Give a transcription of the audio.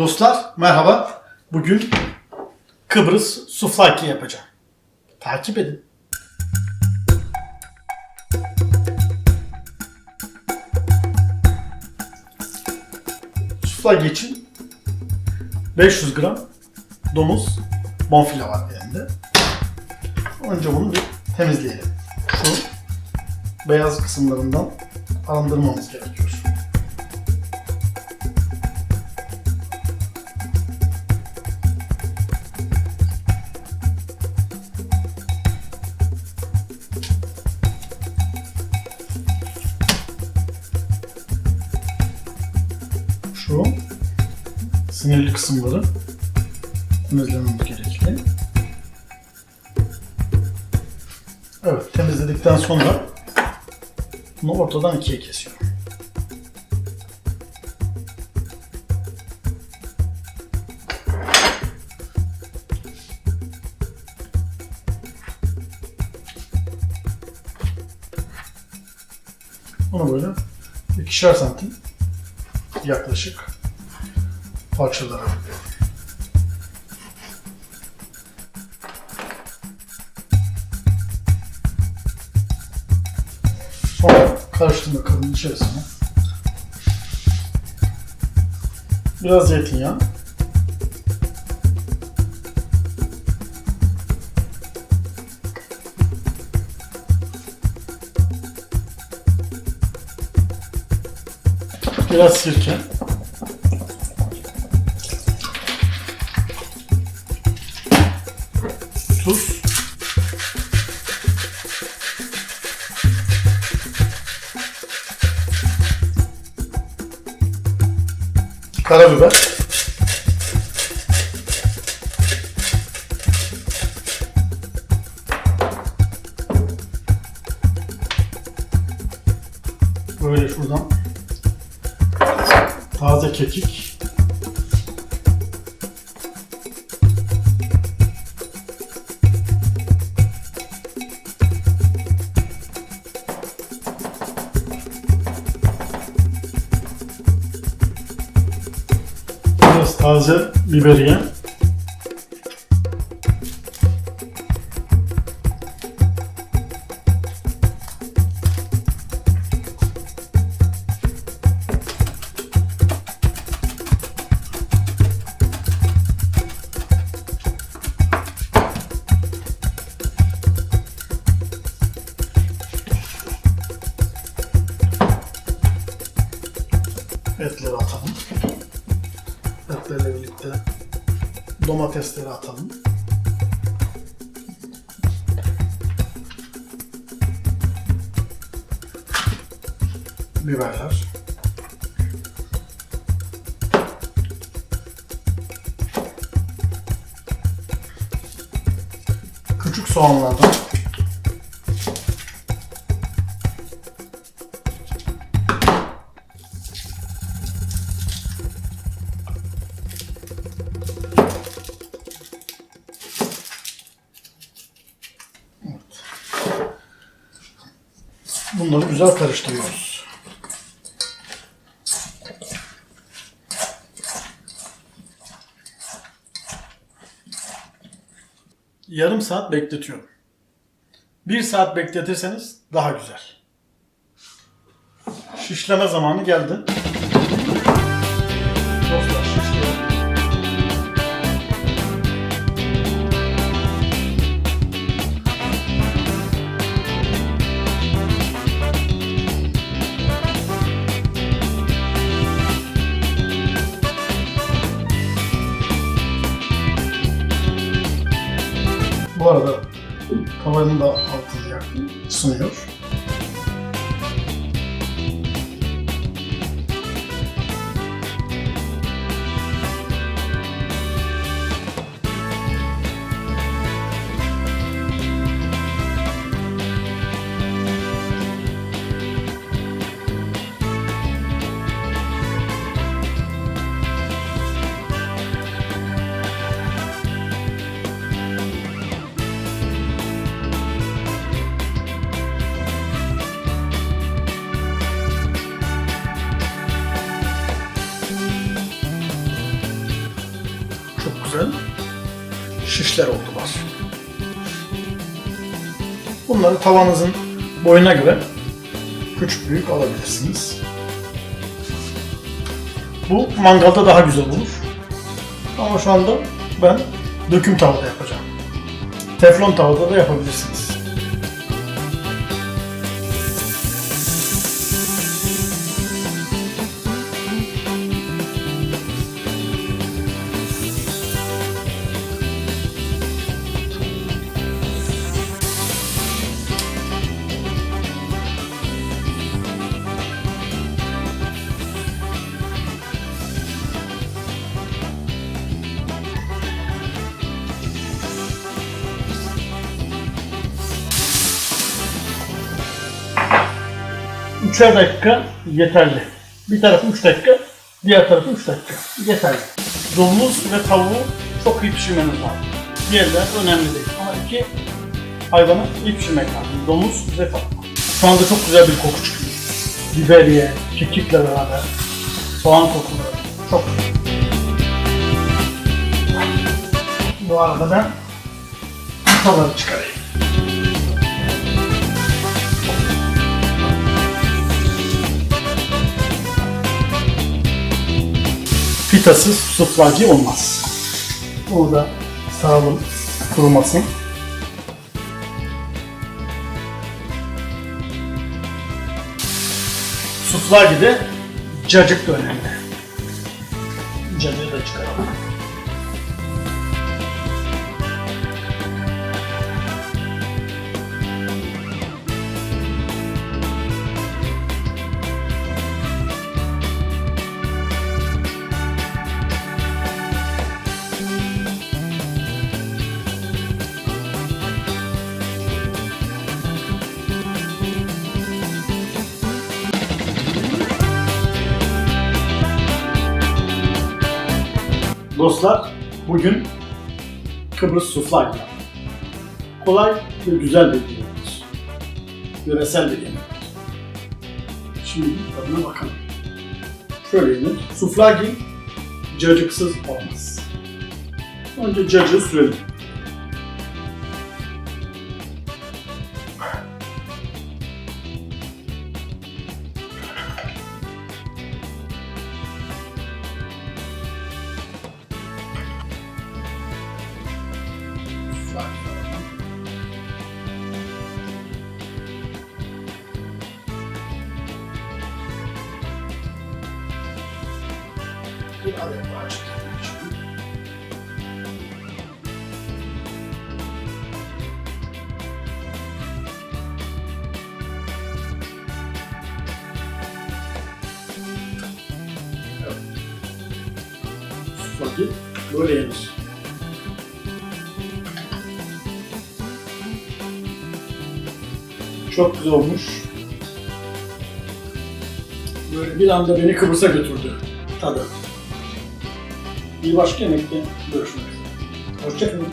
Dostlar merhaba. Bugün Kıbrıs suflaki yapacağım. Takip edin. Suflaki için 500 gram domuz bonfile var elimde. Önce bunu bir temizleyelim. Şu beyaz kısımlarından arındırmamız gerekiyor. Sinirli kısımları temizlememiz gerekli. Evet, temizledikten sonra bunu ortadan ikiye kesiyorum. Bunu böyle ikişer santim yaklaşık parçalara. Sonra karıştırma kabının içerisine. Biraz zeytinyağı. Biraz sirke karabiber böyle şuradan taze kekik taze biberiye etleri atalım. Etlerle birlikte domatesleri atalım. Biberler. Küçük soğanlardan Bunları güzel karıştırıyoruz. Yarım saat bekletiyorum. Bir saat bekletirseniz daha güzel. Şişleme zamanı geldi. Tavanın da altını yaktım, ısınıyor. şişler oldular. Bunları tavanızın boyuna göre küçük büyük alabilirsiniz. Bu mangalda daha güzel olur. Ama şu anda ben döküm tavada yapacağım. Teflon tavada da yapabilirsiniz. Üçer dakika yeterli. Bir tarafı 3 dakika, diğer tarafı 3 dakika. Yeterli. Domuz ve tavuğu çok iyi pişirmeniz lazım. Diğerler önemli değil. Ama iki hayvanı iyi pişirmek lazım. Domuz ve tavuk. Şu anda çok güzel bir koku çıkıyor. Biberiye, kekikle beraber, soğan kokuları. Çok güzel. Bu arada ben yumurtaları çıkarayım. Pitasız suflacı olmaz. Bunu da sağalım, kurumasın. Suflacı de cacık da önemli. Cacığı da çıkaralım. Dostlar, bugün Kıbrıs suflay yaptık. Kolay ve güzel bir yemektir. Yöresel bir yemektir. Şimdi tadına bakalım. Şöyle yenir. Suflagi cacıksız olmaz. Önce cacığı sürelim. Bir adet daha. Evet. Suflaki böyle yenir. Çok güzel olmuş. Böyle bir anda beni Kıbrıs'a götürdü tadı. Bir başka yemekte görüşmek üzere. Hoşçakalın.